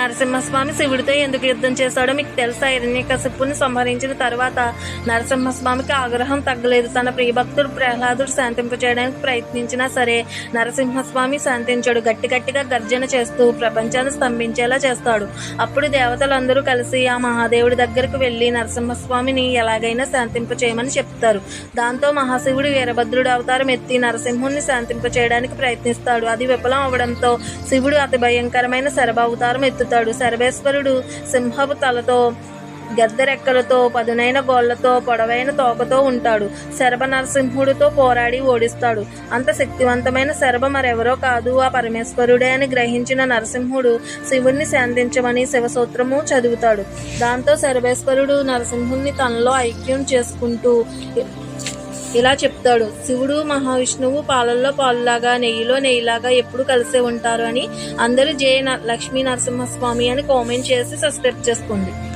నరసింహస్వామి శివుడితో ఎందుకు యుద్ధం చేశాడో మీకు తెలుసా? హిరణ్యకశిపుని సంహరించిన తర్వాత నరసింహస్వామికి ఆగ్రహం తగ్గలేదు. తన ప్రియభక్తుడు ప్రహ్లాదుడు శాంతింప చేయడానికి ప్రయత్నించినా సరే నరసింహస్వామి శాంతించాడు. గట్టి గట్టిగా గర్జన చేస్తూ ప్రపంచాన్ని స్తంభించేలా చేస్తాడు. అప్పుడు దేవతలందరూ కలిసి ఆ మహాదేవుడి దగ్గరకు వెళ్ళి నరసింహస్వామిని ఎలాగైనా శాంతింప చేయమని చెప్తారు. దాంతో మహాశివుడు వీరభద్రుడు అవతారం ఎత్తి నరసింహుణ్ణి శాంతింపచేయడానికి ప్రయత్నిస్తాడు. అది విఫలం అవడంతో శివుడు అతి భయంకరమైన శరభ అవతారం ఎత్తుతాడు సర్వేశ్వరుడు సింహపు తలతో గద్దెరెక్కలతో పదునైన గోళ్ళతో పొడవైన తోకతో ఉంటాడు. శరభ నరసింహుడితో పోరాడి ఓడిస్తాడు. అంత శక్తివంతమైన శరభ మరెవరో కాదు. ఆ పరమేశ్వరుడే అని గ్రహించిన నరసింహుడు శివుణ్ణి శాంతించమని శివసూత్రము చదువుతాడు. దాంతో శరభేశ్వరుడు నరసింహుణ్ణి తనలో ఐక్యం చేసుకుంటూ ఇలా చెప్తాడు శివుడు మహావిష్ణువు పాలల్లో పాలులాగా నెయ్యిలో నెయ్యిలాగా ఎప్పుడు కలిసే ఉంటారు అని అందరూ జయ న- లక్ష్మీ నరసింహస్వామి అని కామెంట్ చేసి సబ్స్క్రైబ్ చేసుకోండి.